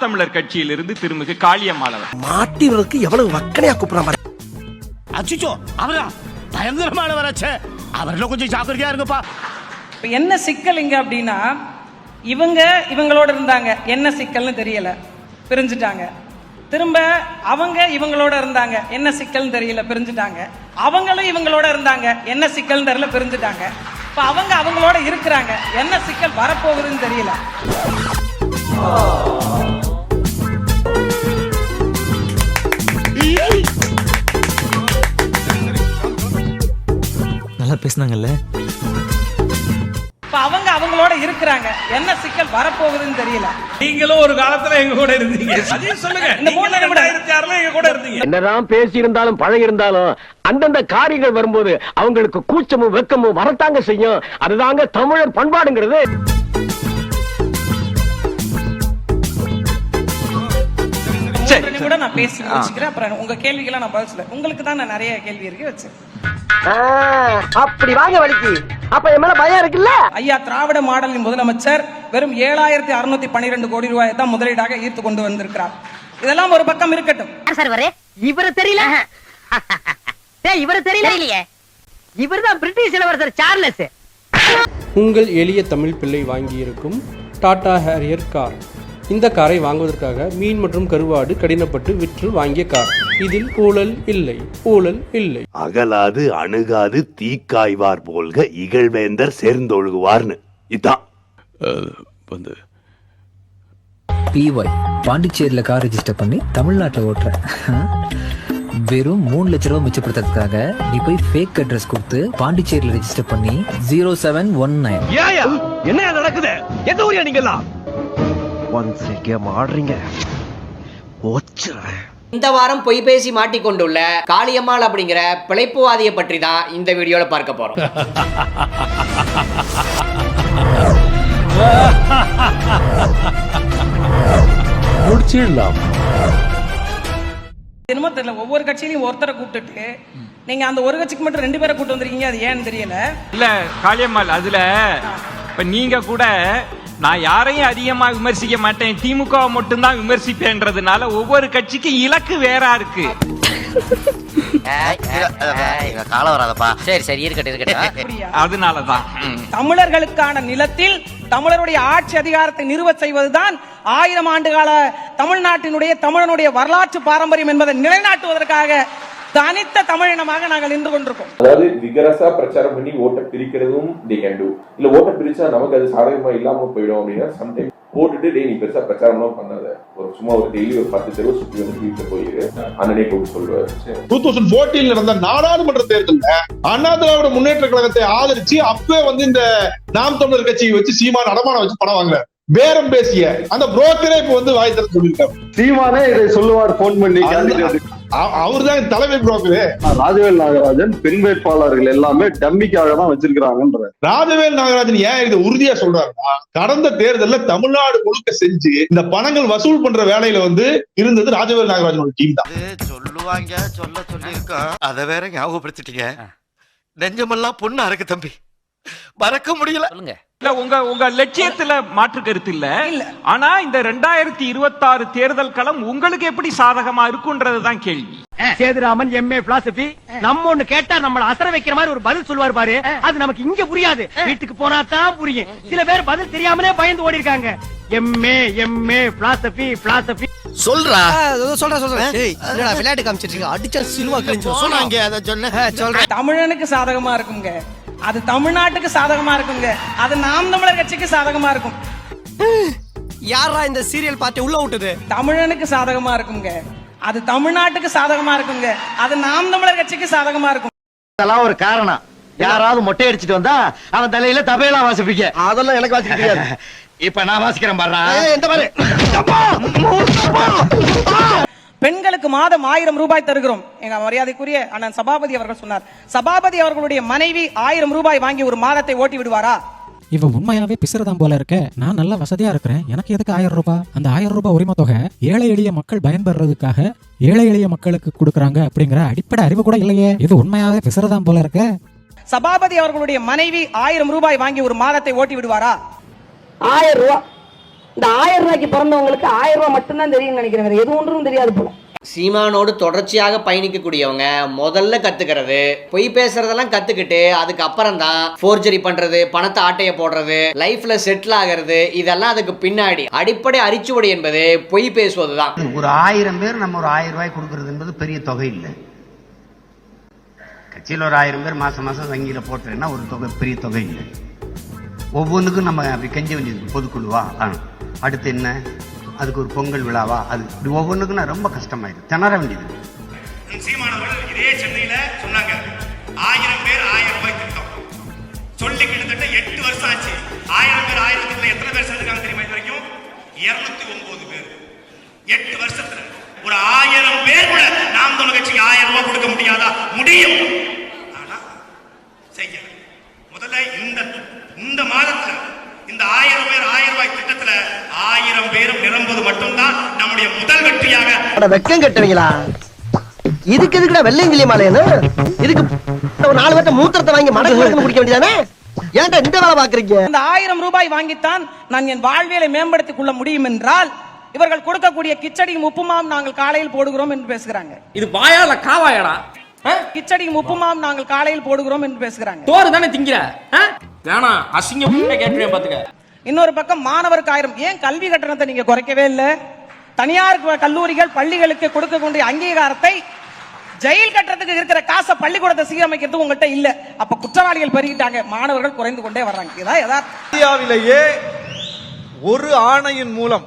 தமிழர் கட்சியிலிருந்து திருமிகு காளியம்மாள் அவர். மாட்டிவருக்கு எவ்வளவு வக்கனையா கூப்பிடுறான் பாரு. அச்சுச்சோ அவரா? பயங்கரமானவராச்சே அவர்ல கொஞ்சம் ஜாக்கிரதையா இருங்கப்பா. இப்ப என்ன சிக்கல் இங்க அப்படின்னா இவங்க இவங்களோட இருந்தாங்க. என்ன சிக்கல்னு தெரியல. பிரிஞ்சுட்டாங்க. திரும்ப அவங்க இவங்களோட இருந்தாங்க. என்ன சிக்கல்னு தெரியல. பிரிஞ்சுட்டாங்க. அவங்களும் இவங்களோட இருந்தாங்க. என்ன சிக்கல்னு தெரியல. பிரிஞ்சுட்டாங்க. இப்ப அவங்க அவங்களோட இருக்கிறாங்க. என்ன சிக்கல் வரப்போகுதுன்னு தெரியல. பேசுனாங்கல்ல? இப்ப அவங்க அவங்களோட இருக்கிறாங்க. என்ன சிக்கல் வரப்போகுதுன்னு தெரியல. நீங்களும் ஒரு காலத்துல எங்க கூட இருந்தீங்க. அதையும் சொல்லுங்க. இந்த மூணு. ரெண்டாயிரத்தி ஆறுல எங்க கூட இருந்தீங்க. என்னதான் பேசி இருந்தாலும் பழகி இருந்தாலும் அந்தந்த காரியங்கள் வரும்போது அவங்களுக்கு கூச்சமும் வெக்கமும் வரத்தாங்க செய்யும். அதுதாங்க தமிழர் பண்பாடுங்கிறது. சரி, மூன்று நிமிடம் நான் பேசி முடிச்சுக்கிறேன். அப்புறம் உங்க கேள்விக்கெல்லாம் நான் பதில் சொல்ல உங்களுக்கு தான் நான் நிறைய கேள்வி இருக்கு அப்படி வாங்க வலிக்கு. அப்ப என் மேல பயம் இருக்குல்ல? ஐயா திராவிட மாடலின் முதலமைச்சர் வெறும் ஏழாயிரத்தி அறுநூத்தி பன்னிரெண்டு கோடி ரூபாயை தான் முதலீடாக ஈர்த்து கொண்டு வந்திருக்கிறார். இதெல்லாம் ஒரு பக்கம் இருக்கட்டும். சார் வரே இவரு தெரியல. டேய் இவரு தெரியல. தெரியலையே. இவர்தான் பிரிட்டிஷ் இளவரசர் சார்லஸ். உங்கள் எளிய தமிழ் பிள்ளை வாங்கியிருக்கும் டாடா ஹேரியர் கார். இந்த காரை வாங்குவதற்காக மீன் மற்றும் கருவாடு கடினப்பட்டு விற்று வாங்கிய கார். இதில் ஊழல் இல்லை ஊழல் இல்லை. அகலாது அணுகாது தீக்காய்வார் போல்க இகழ்வேந்தர் சேர்ந்தொழுகுவார்னு. இதான். வந்து. பிஒய் பாண்டிச்சேரியில் கார் ரெஜிஸ்டர் பண்ணி தமிழ்நாட்டில் ஓட்டுற. வெறும் மூணு லட்ச ரூபா மிச்சப்படுத்துறதுக்காக நீ போய் ஃபேக் அட்ரஸ் கொடுத்து பாண்டிச்சேரியில் ரெஜிஸ்டர் பண்ணி ஜீரோ செவன் ஒன் நைன் என்ன நடக்குது? எந்த ஊரியா நீங்கெல்லாம் இந்த வாரம் பொய் பேசி மாட்டிக்கொண்டுள்ள காளியம்மாள் அப்படிங்கிற பிழைப்புவாதியை பற்றி தான் இந்த வீடியோல பார்க்க போறோம். முடிச்சிடலாம். என்னமோ தெரியல ஒவ்வொரு கட்சியிலையும் ஒருத்தரை கூப்பிட்டுட்டு நீங்க அந்த ஒரு கட்சிக்கு மட்டும் ரெண்டு பேரை கூட்டு வந்திருக்கீங்க அது ஏன்னு தெரியல. இல்ல காளியம்மாள் அதுல இப்ப நீங்க கூட நான் யாரையும் அதிகமா விமர்சிக்க மாட்டேன். திமுக மட்டும்தான் விமர்சிப்பேன்றதுனால ஒவ்வொரு கட்சிக்கும் இலக்கு வேறா இருக்கு. கால வராதப்பா. சரி சரி இருக்கட்டும் இருக்கட்டும்? அதனாலதான். தமிழர்களுக்கான நிலத்தில் தமிழருடைய ஆட்சி அதிகாரத்தை நிறுவச் செய்வதுதான் ஆயிரம் ஆண்டு கால தமிழ்நாட்டினுடைய தமிழனுடைய வரலாற்று பாரம்பரியம் என்பதை நிலைநாட்டுவதற்காக தனித்த தமிழினமாக நாங்கள் நின்று கொண்டிருக்கோம். அதாவது விகரசா பிரச்சாரம் பண்ணி ஓட்டை பிரிக்கிறதும் தி கேன் டூ இல்ல ஓட்டை பிரிச்சா நமக்கு அது சாதகமா இல்லாம போயிடும் அப்படின்னா சம்டைம் போட்டுட்டு டேய் நீ பெருசா பிரச்சாரம்லாம் பண்ணாத. ஒரு சும்மா ஒரு டெய்லி ஒரு பத்து தெருவு சுத்தி வந்து வீட்டுல போயிரு. அண்ணனே கூப்பிட்டு சொல்லுவாரு. டூ தௌசண்ட் போர்டீன் நடந்த நாடாளுமன்ற தேர்தல்ல அண்ணா திராவிட முன்னேற்ற கழகத்தை ஆதரிச்சு அப்பவே வந்து இந்த நாம் தமிழர் கட்சியை வச்சு சீமான் அடமானம் வச்சு பணம் வாங்குறாரு. பேரம் பேசிய அந்த புரோக்கரே இப்ப வந்து வாய் தர சொல்லியிருக்காரு. சீமானே இதை சொல்லுவார் போன் பண்ணி அவர் தான் தலைமை புரோக்கரு ராஜவேல் நாகராஜன் பெண் வேட்பாளர்கள் எல்லாமே டம்மிக்காக தான் வச்சிருக்கிறாங்கன்ற. ராஜவேல் நாகராஜன் ஏன் இதை உறுதியா சொல்றாருன்னா கடந்த தேர்தல்ல தமிழ்நாடு முழுக்க செஞ்சு இந்த பணங்கள் வசூல் பண்ற வேலையில வந்து இருந்தது ராஜவேல் நாகராஜனோட டீம் தான். சொல்லுவாங்க சொல்ல சொல்லி இருக்கோம் அத வேற ஞாபகப்படுத்திட்டீங்க. நெஞ்சமெல்லாம் பொண்ணா இருக்கு தம்பி. மறக்க முடியல. சொல்லுங்க. இல்ல உங்க உங்க லட்சியத்துல மாற்று கருத்து இல்ல. ஆனா இந்த ரெண்டாயிரத்தி இருபத்தாறு தேர்தல் களம் உங்களுக்கு எப்படி சாதகமா இருக்குன்றதுதான் கேள்வி. சேதுராமன் எம்ஏ பிலாசபி நம்ம ஒண்ணு கேட்டா நம்மள அசர வைக்கிற மாதிரி ஒரு பதில் சொல்லுவார் பாரு. அது நமக்கு இங்க புரியாது. வீட்டுக்கு போனா தான் புரியும். சில பேர் பதில் தெரியாமலே பயந்து ஓடி இருக்காங்க எம்ஏ எம்ஏ பிலாசபி பிலாசபி சொல்றா. சொல்றேன் சொல்றேன் என்னடா விளையாட்டு காமிச்சிட்டு இருக்க? அடிச்சா சிலுவா கிழிஞ்சு சொன்னாங்க அதை சொன்ன சொல்றேன் தமிழனுக்கு சாதகமா இருக்குங்க அது தமிழ்நாட்டுக்கு சாதகமா இருக்குங்க. அது நாம் தமிழர் கட்சிக்கு சாதகமா இருக்கும். யாரா இந்த சீரியல் பார்ட்டி உள்ள விட்டது? தமிழனுக்கு சாதகமா இருக்குங்க. அது தமிழ்நாட்டுக்கு சாதகமா இருக்குங்க. அது நாம் தமிழர் கட்சிக்கு சாதகமா இருக்கும். அதெல்லாம் ஒரு காரணம். யாராவது மொட்டை அடிச்சிட்டு வந்தா அவன் தலையில தபையெல்லாம் வாசிப்பீங்க அதெல்லாம் எனக்கு வாசிக்க தெரியாது. இப்ப நான் வாசிக்கிறேன் பாரு எந்த மாதிரி? பெண்களுக்கு மாதம் ஆயிரம் ரூபாய் தருகிறோம். எங்க மரியாதைக்குரிய அண்ணன் சபாபதி அவர்கள் சொன்னார். சபாபதி அவர்களுடைய மனைவி ஆயிரம் ரூபாய் வாங்கி ஒரு மாதத்தை ஓட்டி விடுவாரா? இவ உண்மையாவே பிசுறதான் போல இருக்க. நான் நல்ல வசதியா இருக்கிறேன். எனக்கு எதுக்கு ஆயிரம் ரூபாய்? அந்த ஆயிரம் ரூபாய் உரிமை தொகை ஏழை எளிய மக்கள் பயன்பெறதுக்காக ஏழை எளிய மக்களுக்கு கொடுக்கறாங்க அப்படிங்கிற அடிப்படை அறிவு கூட இல்லையே. இது உண்மையாவே பிசுறதான் போல இருக்க. சபாபதி அவர்களுடைய மனைவி ஆயிரம் ரூபாய் வாங்கி ஒரு மாதத்தை ஓட்டி விடுவாரா? ஆயிரம் ரூபாய். இந்த ஆயிரம் ரூபாய்க்கு பிறந்தவங்களுக்கு ஆயிரம் ரூபாய் மட்டும்தான் தெரியும் நினைக்கிறேன். வேற எது ஒன்றும் தெரியாது போல. சீமானோடு தொடர்ச்சியாக பயணிக்கக்கூடியவங்க முதல்ல கத்துக்கிறது பொய் பேசுறதெல்லாம் கத்துக்கிட்டு அதுக்கப்புறம் தான் ஃபோர்ஜரி பண்றது பணத்தை ஆட்டைய போடுறது லைஃப்ல செட்டில் ஆகிறது இதெல்லாம் அதுக்கு பின்னாடி. அடிப்படை அரிச்சுவடி என்பது பொய் பேசுவதுதான். ஒரு ஆயிரம் பேர் நம்ம ஒரு ஆயிரம் ரூபாய் கொடுக்கறது என்பது பெரிய தொகை இல்லை. கட்சியில் ஒரு ஆயிரம் பேர் மாசம் மாசம் வங்கியில போட்டுறேன்னா ஒரு தொகை பெரிய தொகை இல்லை. ஒவ்வொன்றுக்கும் நம்ம அப்படி கெஞ்ச வேண்டியது பொதுக்குழுவா? ஆ. அடுத்து என்ன? அதுக்கு ஒரு பொங்கல் விழாவா? அது இப்படி ஒவ்வொன்றுக்கும் நான் ரொம்ப கஷ்டமாயிருக்கு திணற வேண்டியது. சீமானவர்கள் இதே சென்னையில சொன்னாங்க. ஆயிரம் பேர் ஆயிரம் ரூபாய் திட்டம். சொல்லி கிட்டத்தட்ட எட்டு வருஷம் ஆச்சு. ஆயிரம் பேர் ஆயிரம் திட்டத்தில் எத்தனை பேர் சேர்ந்துருக்காங்க தெரியுமா இது வரைக்கும் இருநூத்தி ஒன்பது பேர். எட்டு வருஷத்துல ஒரு ஆயிரம் பேர் கூட நாம் தமிழ் கட்சிக்கு ஆயிரம் ரூபாய் கொடுக்க முடியாதா? முடியும். ஆனா செய்யல. முதல்ல இந்த இந்த மாதத்துல இந்த ஆயிரம் பேர் ஆயிரம் ரூபாய் திட்டத்துல ஆயிரம் பேரும் நிரம்புவது மட்டும்தான் நம்முடைய முதல் வெற்றியாக. வெக்கம் கட்டுவீங்களா இதுக்கு எதுக்குடா வெள்ளையங்கிலி மாலையன்னு இதுக்கு ஒரு நாலு பேர்த்த மூத்திரத்தை வாங்கி மடக்கு குடிக்க வேண்டியதானே? ஏன்டா இந்த வேலை பாக்குறீங்க அந்த ஆயிரம் ரூபாய் வாங்கித்தான் நான் என் வாழ்வியலை மேம்படுத்திக் கொள்ள முடியும் என்றால் இவர்கள் கொடுக்கக்கூடிய கிச்சடியும் உப்புமாவும் நாங்கள் காலையில் போடுகிறோம் என்று பேசுகிறாங்க. இது வாயால காவாயடா. கிச்சடியும் உப்புமாவும் நாங்கள் காலையில் போடுகிறோம் என்று பேசுகிறாங்க. சோறு தானே திங்கிற? வேணாம் அசிங்கம். கேட்டுருவேன் பாத்துக்க? இன்னொரு பக்கம் மாணவருக்கு ஆயிரம் ஏன் கல்வி கட்டணத்தை நீங்க குறைக்கவே இல்லை? தனியார் கல்லூரிகள் பள்ளிகளுக்கு கொடுக்கக்கூடிய அங்கீகாரத்தை ஜெயில் கட்டணத்துக்கு இருக்கிற காசை பள்ளிக்கூடத்தை சீரமைக்கிறது உங்கள்கிட்ட இல்ல. அப்ப குற்றவாளிகள் பெருகிட்டாங்க. மாணவர்கள் குறைந்து கொண்டே வர்றாங்க. இதான் இந்தியாவிலேயே ஒரு ஆணையின் மூலம்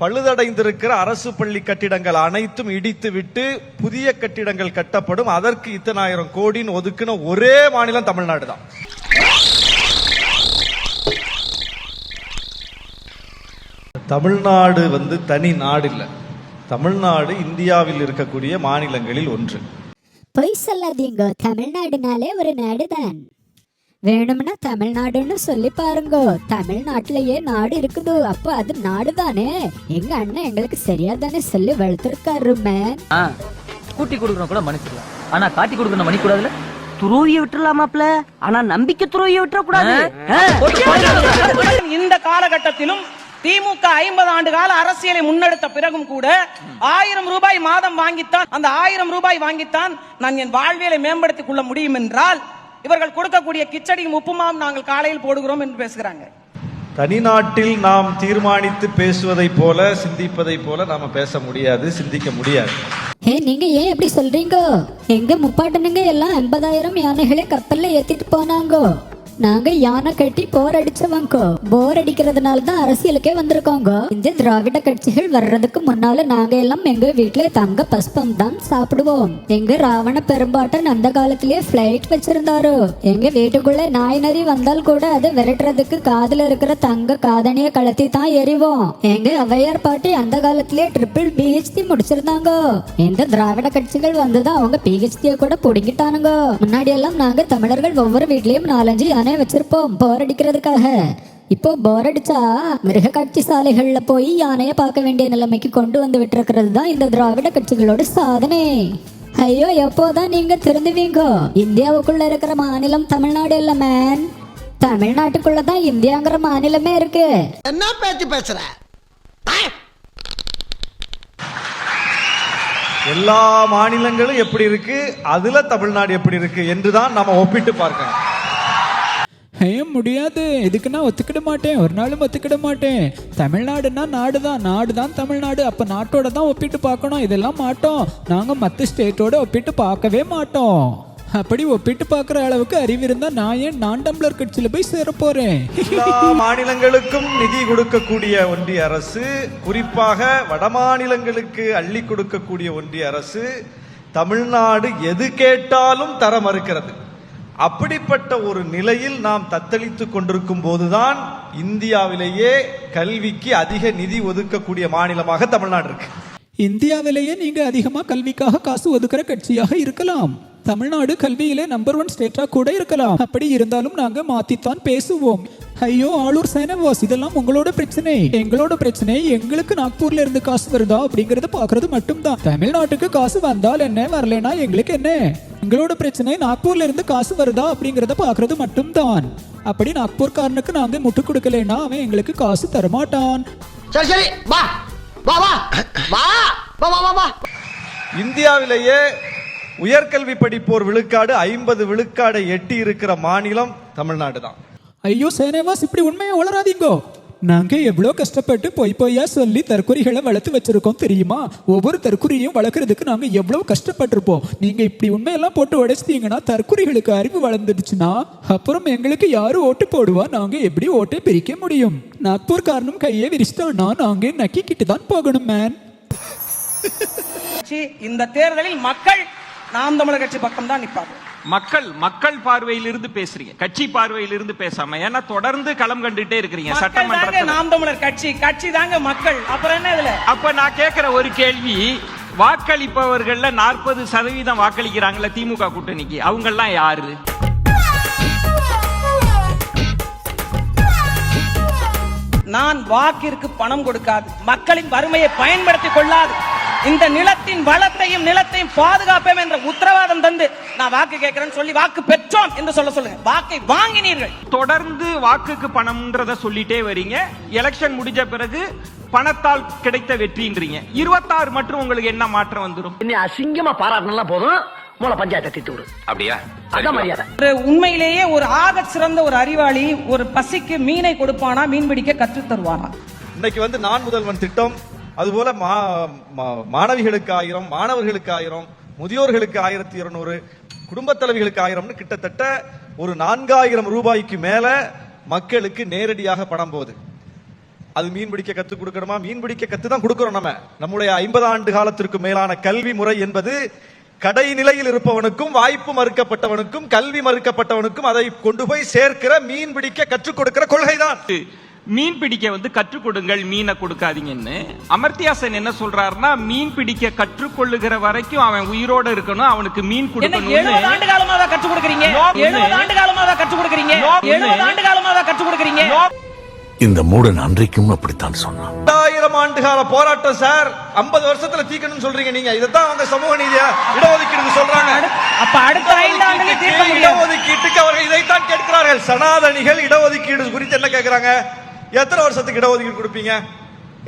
பழுதடைந்திருக்கிற அரசு பள்ளி கட்டிடங்கள் அனைத்தும் இடித்து விட்டு புதிய கட்டிடங்கள் கட்டப்படும். அதற்கு இத்தனாயிரம் கோடின்னு ஒதுக்கின ஒரே மாநிலம் தமிழ்நாடு தான். தமிழ்நாடு வந்து தனி நாடு இல்லை. தமிழ்நாடு இந்தியாவில் இருக்கக்கூடிய மாநிலங்களில் ஒன்று. பொய் சொல்லாதீங்க. தமிழ்நாடுனாலே ஒரு நாடுதான். வேணும்னா தமிழ்நாடுன்னு சொல்லி பாருங்க. தமிழ்நாட்டிலேயே நாடு இருக்குது. அப்போ அது நாடு தானே எங்க அண்ணன் எங்களுக்கு சரியா தானே சொல்லி வளர்த்துருக்காரு மேன் கூட்டி கொடுக்கணும் கூட மன்னிச்சிடலாம் ஆனா காட்டி கொடுக்கணும் மணி கூடாதுல துரோவிய விட்டுறலாமாப்ல? ஆனா நம்பிக்கை துரோவிய விட்டுற கூடாது இந்த காலகட்டத்திலும் திமுக ஐம்பது ஆண்டு கால அரசியலை முன்னெடுத்த பிறகும் கூட ஆயிரம் ரூபாய் மாதம் வாங்கித்தான். அந்த ஆயிரம் ரூபாய் வாங்கித்தான் நான் என் வாழ்வியலை மேம்படுத்திக் கொள்ள முடியும் என்றால் இவர்கள் கொடுக்கக்கூடிய கிச்சடியும் உப்புமாவும் நாங்கள் காலையில் போடுகிறோம் என்று பேசுகிறாங்க. தனிநாட்டில் நாம் தீர்மானித்து பேசுவதைப் போல சிந்திப்பதைப் போல நாம பேச முடியாது சிந்திக்க முடியாது. ஏ நீங்க ஏன் இப்படி சொல்றீங்க? எங்க முப்பாட்டனுங்க எல்லாம் எண்பதாயிரம் யானைகளை கப்பல்ல ஏத்திட்டு போனாங்க. நாங்க யானை கட்டி போர் அடிச்சவங்க. போர் அடிக்கிறதுனால தான் அரசியலுக்கே வந்திருக்கோங்க. இந்த திராவிட கட்சிகள் வர்றதுக்கு முன்னால நாங்க எல்லாம் எங்க வீட்டுல தங்க பஸ்பம் தான் சாப்பிடுவோம். எங்க ராவண பெரும்பாட்டன் அந்த காலத்திலேயே பிளைட் வச்சிருந்தாரு. எங்க வீட்டுக்குள்ள நாய் நரி வந்தால் கூட அதை விரட்டுறதுக்கு காதுல இருக்கிற தங்க காதணிய கலத்தி தான் எறிவோம். எங்க அவையார் பாட்டி அந்த காலத்திலேயே ட்ரிபிள் பிஹெச்டி முடிச்சிருந்தாங்க. இந்த திராவிட கட்சிகள் வந்ததும் அவங்க பிஹெச்டியை கூட புடுங்கிட்டானுங்க. முன்னாடி எல்லாம் நாங்க தமிழர்கள் ஒவ்வொரு வீட்லயும் நாலஞ்சு யானை வச்சிருப்போம். போர் அடிக்கிறதுக்காக. இப்போ போர் அடிச்சா மிருக காட்சி சாலைகள்ல போய் யானைய பார்க்க வேண்டிய நிலைமைக்கு கொண்டு வந்து விட்டுருக்கிறது தான் இந்த திராவிட கட்சிகளோட சாதனை. ஐயோ எப்போதான் நீங்க திருந்துவீங்க? இந்தியாவுக்குள்ள இருக்கிற மாநிலம் தமிழ்நாடு இல்ல மேன் தமிழ்நாட்டுக்குள்ள தான் இந்தியாங்கிற மாநிலமே இருக்கு. என்ன பேச்சு பேசுற? எல்லா மாநிலங்களும் எப்படி இருக்கு? அதுல தமிழ்நாடு எப்படி இருக்கு? என்றுதான் நாம ஒப்பிட்டு பார்க்கணும். ஏன் முடியாது. இதுக்கு நான் ஒத்துக்கிட மாட்டேன். ஒரு நாளும் ஒத்துக்கிட மாட்டேன். தமிழ்நாடுன்னா நாடு தான் நாடு தான் தமிழ்நாடு. அப்போ நாட்டோட தான் ஒப்பிட்டு பார்க்கணும். இதெல்லாம் மாட்டோம். நாங்கள் மற்ற ஸ்டேட்டோட ஒப்பிட்டு பார்க்கவே மாட்டோம். அப்படி ஒப்பிட்டு பார்க்குற அளவுக்கு அறிவு இருந்தால் நான் ஏன் நான் டம்ளர் கட்சியில் போய் சேர போகிறேன் மாநிலங்களுக்கும் நிதி கொடுக்கக்கூடிய ஒன்றிய அரசு குறிப்பாக வட மாநிலங்களுக்கு அள்ளி கொடுக்கக்கூடிய ஒன்றிய அரசு தமிழ்நாடு எது கேட்டாலும் தர மறுக்கிறது. அப்படிப்பட்ட ஒரு நிலையில் நாம் தத்தளித்துக் கொண்டிருக்கும் போதுதான் இந்தியாவிலேயே கல்விக்கு அதிக நிதி ஒதுக்கக்கூடிய மாநிலமாக தமிழ்நாடு இருக்கு. இந்தியாவிலேயே நீங்க அதிகமா கல்விக்காக காசு ஒதுக்குற கட்சியாக இருக்கலாம். தமிழ்நாடு கல்வியிலே நம்பர் ஒன் ஸ்டேட்டா கூட இருக்கலாம். அப்படி இருந்தாலும் நாங்க மாத்தித்தான் பேசுவோம். ஐயோ ஆளூர் சேனவாஸ் இதெல்லாம் உங்களோட பிரச்சனை. எங்களோட பிரச்சனை எங்களுக்கு நாக்பூர்ல இருந்து காசு வருதா அப்படிங்கறத பாக்குறது மட்டும்தான். தமிழ்நாட்டுக்கு காசு வந்தால் என்ன வரலனா எங்களுக்கு என்ன? எங்களோட பிரச்சனை நாக்பூர்ல இருந்து காசு வருதா அப்படிங்கறத பாக்குறது மட்டும்தான். அப்படி நாக்பூர்காரனுக்கு நாங்க முட்டு கொடுக்கலனா அவன் எங்களுக்கு காசு தரமாட்டான். சரி சரி வா வா வா வா வா வா வா இந்தியாவிலேயே உயர்கல்வி படிப்போர் விழுக்காடு ஐம்பது விழுக்காடை எட்டி இருக்கிற மாநிலம் தமிழ்நாடு தான் ஐயோ சேனவாஸ் இப்படி உண்மையை வளராதீங்கோ நாங்க எவ்வளோ கஷ்டப்பட்டு பொய் பொய்யா சொல்லி தற்கொலைகளை வளர்த்து வச்சிருக்கோம் தெரியுமா? ஒவ்வொரு தற்கொலையும் வளர்க்குறதுக்கு நாங்க எவ்வளோ கஷ்டப்பட்டிருப்போம். நீங்க இப்படி உண்மையெல்லாம் போட்டு உடைச்சிட்டீங்கன்னா தற்கொலைகளுக்கு அறிவு வளர்ந்துடுச்சுன்னா அப்புறம் எங்களுக்கு யாரு ஓட்டு போடுவா? நாங்க எப்படி ஓட்டை பிரிக்க முடியும்? நாக்பூர் காரணம் கையை விரிச்சிட்டோம்னா நாங்க நக்கிக்கிட்டு தான் போகணும் மேன் இந்த தேர்தலில் மக்கள் நாம் தமிழர் கட்சி பக்கம் தான் நிற்பார்கள் மக்கள் மக்கள் பார்வையிலிருந்து பேசுறீங்க. கட்சி பார்வையிலிருந்து பேசாம ஏன்னா தொடர்ந்து களம் கண்டுட்டே இருக்கிறீங்க சட்டமன்றத்தில். நாம் தமிழர் கட்சி கட்சி தாங்க மக்கள். அப்புறம் என்ன இதுல? அப்ப நான் கேட்கிற ஒரு கேள்வி வாக்களிப்பவர்கள்ல நாற்பது சதவீதம் வாக்களிக்கிறாங்கல்ல திமுக கூட்டணிக்கு அவங்க எல்லாம் யாரு? நான் வாக்கிற்கு பணம் கொடுக்காது மக்களின் வறுமையை பயன்படுத்திக் கொள்ளாது. இந்த நிலத்தின் வளத்தையும் நிலத்தையும் பாதுகாப்பேன் என்ற உத்தரவாதம் தந்து நான் வாக்கு கேட்கிறேன்னு சொல்லி வாக்கு பெற்றோம் என்று சொல்ல சொல்லுங்க. வாக்கை வாங்கினீர்கள். தொடர்ந்து வாக்குக்கு பணம்ன்றத சொல்லிட்டே வரீங்க. எலெக்ஷன் முடிஞ்ச பிறகு பணத்தால் கிடைத்த வெற்றின்றீங்க. இருபத்தாறு மற்றும் உங்களுக்கு என்ன மாற்றம் வந்துரும்? இன்னும் அசிங்கமா பாராட்டினா போதும். மூல பஞ்சாயத்தை திட்டு விடு. அப்படியா? உண்மையிலேயே ஒரு ஆகச் சிறந்த ஒரு அறிவாளி ஒரு பசிக்கு மீனை கொடுப்பானா மீன் பிடிக்க கற்றுத் தருவானா? இன்னைக்கு வந்து நான் முதல்வன் திட்டம். அதுபோல மா- மா- மாணவிகளுக்கு ஆயிரம் மாணவர்களுக்கு ஆயிரம் முதியோர்களுக்கு ஆயிரத்தி இருநூறு குடும்பத் தலைவிகளுக்கு ஆயிரம்னு கிட்டத்தட்ட ஒரு நான்காயிரம் ரூபாய்க்கு மேல மக்களுக்கு நேரடியாக பணம் போகுது. அது மீன் பிடிக்க கத்து கொடுக்கணுமா? மீன் பிடிக்க கத்து தான் கொடுக்குறோம் நம்ம. நம்முடைய ஐம்பது ஆண்டு காலத்திற்கு மேலான கல்வி முறை என்பது கடைநிலையில் இருப்பவனுக்கும் வாய்ப்பு மறுக்கப்பட்டவனுக்கும் கல்வி மறுக்கப்பட்டவனுக்கும் அதை கொண்டு போய் சேர்க்கிற மீன் பிடிக்க கற்றுக் கொடுக்கிற கொள்கைதான். மீன் பிடிக்க வந்து கற்றுக் கொடுங்கள் மீனை கொடுக்காதீங்கன்னு. அமர்த்தியாசன் என்ன சொல்றாருன்னா மீன் பிடிக்க கற்றுக்கொள்ளுகிற வரைக்கும் அவன் உயிரோட இருக்கணும் அவனுக்கு மீன் ஆண்டு கொடுக்கணும் காலமா தான் கற்றுக் கொடுக்குறீங்க? ஆண்டு காலமா தான் கற்றுக் கொடுக்குறீங்க? ஆண்டு காலமா தான் கற்றுக் கொடுக்குறீங்க? இந்த மூடன் அன்றைக்கும் அப்படித்தான் சொன்னான். ரெண்டாயிரம் ஆண்டு கால போராட்டம் சார். 50 வருஷத்துல தீக்கணும்னு சொல்றீங்க நீங்க. இதுதான் அவங்க சமூக நீதியா இடஒதுக்கீடு சொல்றாங்க. அப்ப அடுத்த இடஒதுக்கீட்டுக்கு அவர்கள் இதைத்தான் கேட்கிறார்கள். சனாதனிகள் இடஒதுக்கீடு குறித்து என்ன கேட்கிறாங்க? எத்தனை வருஷத்துக்கு இடஒதுக்கீடு கொடுப்பீங்க?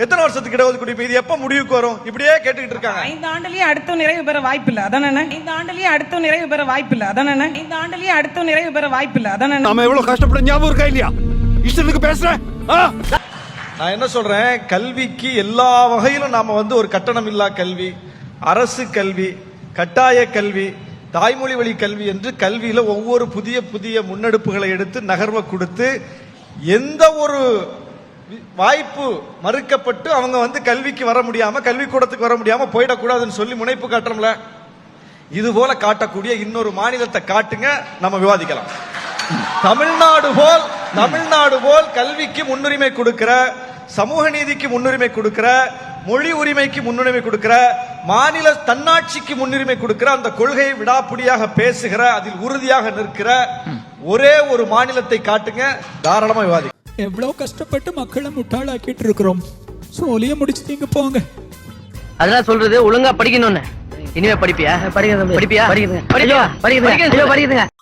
எத்தனை வருஷத்துக்கு இடஒதுக்கீடு கொடுப்பீங்க? இது எப்ப முடிவுக்கு வரும்? இப்படியே கேட்டுக்கிட்டு இருக்காங்க. ஐந்து ஆண்டுலயே அடுத்த நிறைவு பெற வாய்ப்பில்லை. அதானே ஐந்து ஆண்டுலயே அடுத்த நிறைவு பெற வாய்ப்பில்லை. அதானே ஐந்து ஆண்டுலயே அடுத்த நிறைவு பெற வாய்ப்பில்லை. அதானே நாம எவ்வளவு கஷ்டப்பட ஞாபகம் இருக்கா இல்லையா? இஷ்டத்துக்கு பேசுறேன் நான் என்ன சொல்றேன்? கல்விக்கு எல்லா வகையிலும் நாம வந்து ஒரு கட்டணம் இல்லா கல்வி அரசு கல்வி கட்டாய கல்வி தாய்மொழி வழி கல்வி என்று கல்வியில ஒவ்வொரு புதிய புதிய முன்னெடுப்புகளை எடுத்து நகர்வை கொடுத்து எந்த ஒரு வாய்ப்பு மறுக்கப்பட்டு அவங்க வந்து கல்விக்கு வர முடியாம கல்விக்கூடத்துக்கு வர முடியாம போயிடக்கூடாதுன்னு சொல்லி முனைப்பு காட்டுறோம்ல. இது போல காட்டக்கூடிய இன்னொரு மாநிலத்தை காட்டுங்க நம்ம விவாதிக்கலாம். தமிழ்நாடு போல் தமிழ்நாடு போல் கல்விக்கு முன்னுரிமை கொடுக்கிற சமூக நீதிக்கு முன்னுரிமை கொடுக்கிற மொழி உரிமைக்கு முன்னுரிமை கொடுக்கிற மாநில தன்னாட்சிக்கு முன்னுரிமை கொடுக்கிற அந்த கொள்கையை விடாப்பிடியாக பேசுகிற அதில் உறுதியாக நிற்கிற ஒரே ஒரு மாநிலத்தை காட்டுங்க தாராளமா விவாதி எவ்வளவு கஷ்டப்பட்டு மக்களை முட்டாளாக்கிட்டு இருக்கிறோம். சோழிய முடிச்சுட்டீங்க போங்க. அதெல்லாம் சொல்றது ஒழுங்கா படிக்கணும்னு. இனிமே படிப்பியா? படிக்கிறேன் படிப்பியா? படிக்கிறேன் படிக்கிறேன் படிக்கிறேன்